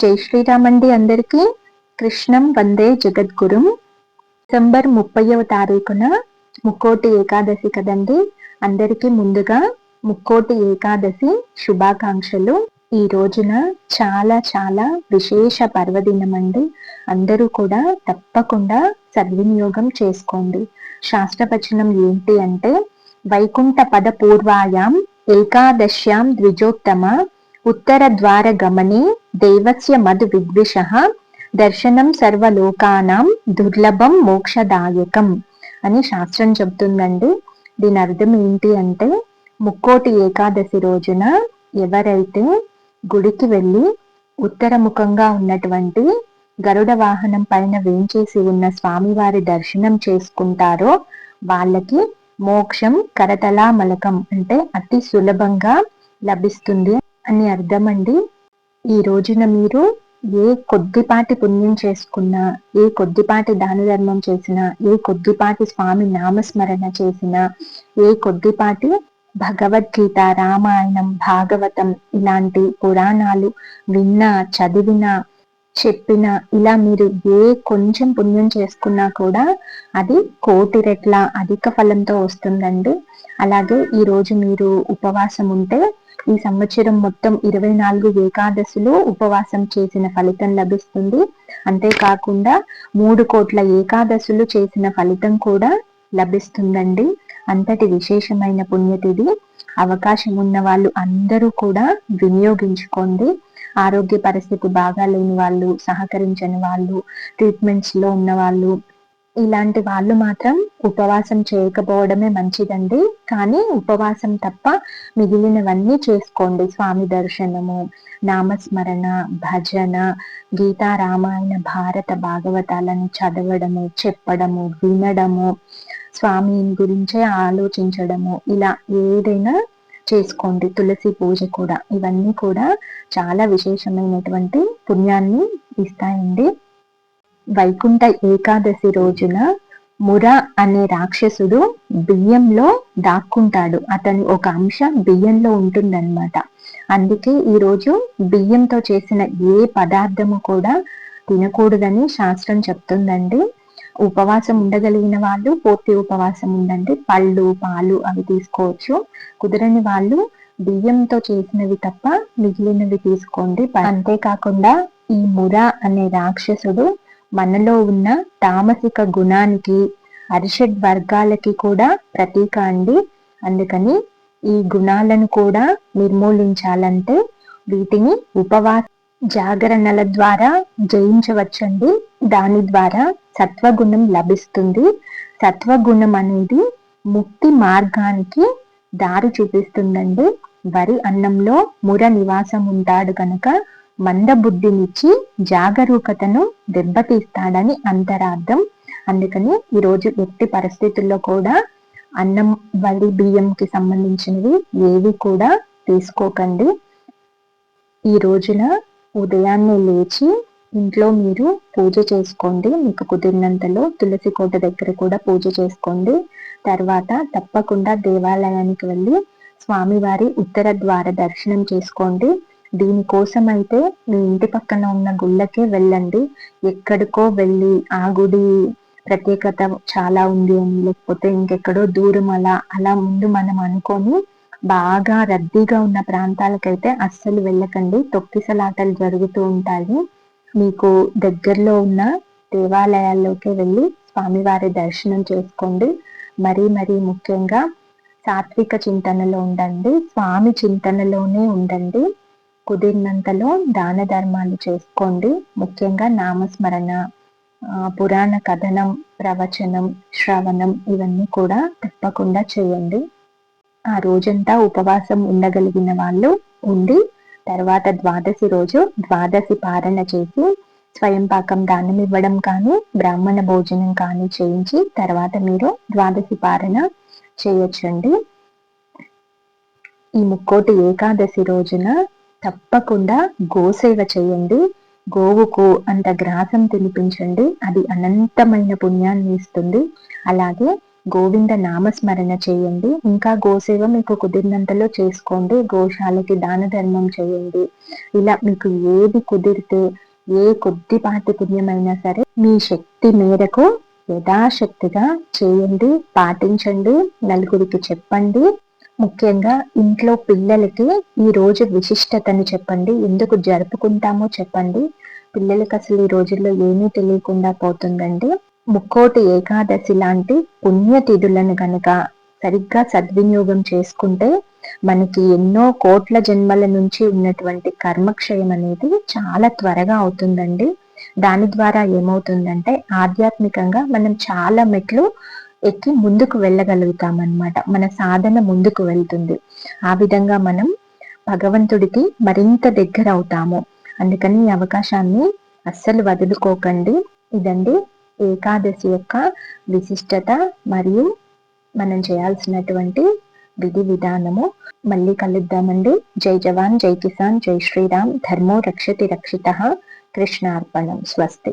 జై శ్రీరామ్ అండి అందరికీ. కృష్ణం వందే జగద్గురుం. డిసెంబర్ ముప్పైవ తారీఖున ముక్కోటి ఏకాదశి కదండి. అందరికీ ముందుగా ముక్కోటి ఏకాదశి శుభాకాంక్షలు. ఈ రోజున చాలా చాలా విశేష పర్వదినం అండి అందరూ కూడా తప్పకుండా సద్వినియోగం చేసుకోండి. శాస్త్రవచనం ఏంటి అంటే వైకుంఠ పద పూర్వాయాం ఏకాదశ్యాం ద్విజోత్తమ ఉత్తర ద్వార గమనే దేవస్య మధు విద్విష దర్శనం సర్వలోకానాం దుర్లభం మోక్షదాయకం అని శాస్త్రం చెబుతుందండి. దీని అర్థం ఏంటి అంటే ముక్కోటి ఏకాదశి రోజున ఎవరైతే గుడికి వెళ్ళి ఉత్తరముఖంగా ఉన్నటువంటి గరుడ వాహనం పైన వేంచేసి ఉన్న స్వామివారి దర్శనం చేసుకుంటారో వాళ్ళకి మోక్షం కరతలామలకం అంటే అతి సులభంగా లభిస్తుంది. అని అర్థమండి. ఈ రోజున మీరు ఏ కొద్దిపాటి పుణ్యం చేసుకున్నా ఏ కొద్దిపాటి దాన ధర్మం చేసినా ఏ కొద్దిపాటి స్వామి నామస్మరణ చేసినా ఏ కొద్దిపాటి భగవద్గీత రామాయణం భాగవతం ఇలాంటి పురాణాలు విన్నా చదివినా చెప్పిన ఇలా మీరు ఏ కొంచెం పుణ్యం చేసుకున్నా కూడా అది కోటి రెట్ల అధిక ఫలంతో వస్తుందండి. అలాగే ఈ రోజు మీరు ఉపవాసం ఉంటే ఈ సంవత్సరం మొత్తం ఇరవై నాలుగు ఏకాదశులు ఉపవాసం చేసిన ఫలితం లభిస్తుంది. అంతేకాకుండా మూడు కోట్ల ఏకాదశులు చేసిన ఫలితం కూడా లభిస్తుందండి. అంతటి విశేషమైన పుణ్యతిథి అవకాశం ఉన్న వాళ్ళు అందరూ కూడా వినియోగించుకోండి. ఆరోగ్య పరిస్థితి బాగా లేని వాళ్ళు సహకరించని వాళ్ళు ట్రీట్మెంట్స్లో ఉన్న వాళ్ళు ఇలాంటి వాళ్ళు మాత్రం ఉపవాసం చేయకపోవడమే మంచిదండి. కానీ ఉపవాసం తప్ప మిగిలినవన్నీ చేసుకోండి. స్వామి దర్శనము నామస్మరణ భజన గీతా రామాయణ భారత భాగవతాలను చదవడము చెప్పడము వినడము స్వామి గురించే ఆలోచించడము ఇలా ఏదైనా చేసుకోండి. తులసి పూజ కూడా. ఇవన్నీ కూడా చాలా విశేషమైనటువంటి పుణ్యాన్ని ఇస్తాయండి. వైకుంఠ ఏకాదశి రోజున ముర అనే రాక్షసుడు బియ్యంలో దాక్కుంటాడు. అతని ఒక అంశం బియ్యంలో ఉంటుందన్నమాట. అందుకే ఈరోజు బియ్యంతో చేసిన ఏ పదార్థము కూడా తినకూడదని శాస్త్రం చెప్తుందండి. ఉపవాసం ఉండగలిగిన వాళ్ళు పూర్తి ఉపవాసం ఉండండి. పళ్ళు పాలు అవి తీసుకోవచ్చు. కుదరని వాళ్ళు బియ్యంతో చేసినవి తప్ప మిగిలినవి తీసుకోండి. అంతేకాకుండా ఈ ముర అనే రాక్షసుడు మనలో ఉన్న తామసిక గుణానికి అరిషడ్ వర్గాలకి కూడా ప్రతీక అండి. అందుకని ఈ గుణాలను కూడా నిర్మూలించాలంటే వీటిని ఉపవాస జాగరణల ద్వారా జయించవచ్చండి. దాని ద్వారా సత్వగుణం లభిస్తుంది. సత్వగుణం అనేది ముక్తి మార్గానికి దారి చూపిస్తుందండి. వరి అన్నంలో ముర నివాసం ఉంటాడు కనుక మందబుద్ధినిచ్చి జాగరూకతను దెబ్బతీస్తాడని అంతరార్థం. అందుకని ఈరోజు ఎట్టి పరిస్థితుల్లో కూడా అన్నం వరి బియ్యంకి సంబంధించినవి ఏవి కూడా తీసుకోకండి. ఈ రోజున ఉదయాన్నే లేచి ఇంట్లో మీరు పూజ చేసుకోండి. మీకు కుదిరినంతలో తులసి కోట దగ్గర కూడా పూజ చేసుకోండి. తర్వాత తప్పకుండా దేవాలయానికి వెళ్ళి స్వామివారి ఉత్తర ద్వార దర్శనం చేసుకోండి. దీనికోసం అయితే మీ ఇంటి పక్కన ఉన్న గుళ్ళకే వెళ్ళండి. ఎక్కడికో వెళ్ళి ఆ గుడి ప్రత్యేకత చాలా ఉంది అని లేకపోతే ఇంకెక్కడో దూరం అలా అలా ముందు మనం అనుకొని బాగా రద్దీగా ఉన్న ప్రాంతాలకైతే అస్సలు వెళ్ళకండి. తొక్కిసలాటలు జరుగుతూ ఉంటాయి. మీకు దగ్గరలో ఉన్న దేవాలయాల్లోకి వెళ్ళి స్వామివారి దర్శనం చేసుకోండి. మరీ మరీ ముఖ్యంగా సాత్విక చింతనలో ఉండండి. స్వామి చింతనలోనే ఉండండి. కుదిరినంతలో దాన ధర్మాలు చేసుకోండి. ముఖ్యంగా నామస్మరణ పురాణ కథనం ప్రవచనం శ్రవణం ఇవన్నీ కూడా తప్పకుండా చేయండి. ఆ రోజంతా ఉపవాసం ఉండగలిగిన వాళ్ళు ఉండి తర్వాత ద్వాదశి రోజు ద్వాదశి పారణ చేసి స్వయం పాకం దానం ఇవ్వడం కానీ బ్రాహ్మణ భోజనం కానీ చేయించి తర్వాత మీరు ద్వాదశి పారణ చేయొచ్చండి. ఈ ముక్కోటి ఏకాదశి రోజున తప్పకుండా గోసేవ చేయండి గోవుకు అంత గ్రాసం తినిపించండి అది అనంతమైన పుణ్యాన్ని ఇస్తుంది. అలాగే గోవింద నామస్మరణ చేయండి ఇంకా గోసేవ మీకు కుదిరినంతలో చేసుకోండి గోశాలకి దాన ధర్మం చేయండి. ఇలా మీకు ఏది కుదిరితే ఏ కొద్దిపాటి పుణ్యమైనా సరే మీ శక్తి మేరకు యథాశక్తిగా చేయండి పాటించండి నలుగురికి చెప్పండి. ముఖ్యంగా ఇంట్లో పిల్లలకి ఈ రోజు విశిష్టతను చెప్పండి. ఎందుకు జరుపుకుంటామో చెప్పండి. పిల్లలకి అసలు ఈ రోజుల్లో ఏమీ తెలియకుండా పోతుందండి ముక్కోటి ఏకాదశి లాంటి పుణ్యతిథులను కనుక సరిగ్గా సద్వినియోగం చేసుకుంటే మనకి ఎన్నో కోట్ల జన్మల నుంచి ఉన్నటువంటి కర్మక్షయం అనేది చాలా త్వరగా అవుతుందండి. దాని ద్వారా ఏమవుతుందంటే ఆధ్యాత్మికంగా మనం చాలా మెట్లు ఎక్కి ముందుకు వెళ్ళగలుగుతాం అన్నమాట మన సాధన ముందుకు వెళ్తుంది. ఆ విధంగా మనం భగవంతుడికి మరింత దగ్గర అవుతాము. అందుకని ఈ అవకాశాన్ని అస్సలు వదులుకోకండి. ఇదండి ఏకాదశి యొక్క విశిష్టత మరియు మనం చేయాల్సినటువంటి విధి విధానము. మళ్ళీ కలుద్దామండి. జై జవాన్ జై కిసాన్ జై శ్రీరామ్. ధర్మో రక్షతి రక్షిత. కృష్ణార్పణం. స్వస్తి.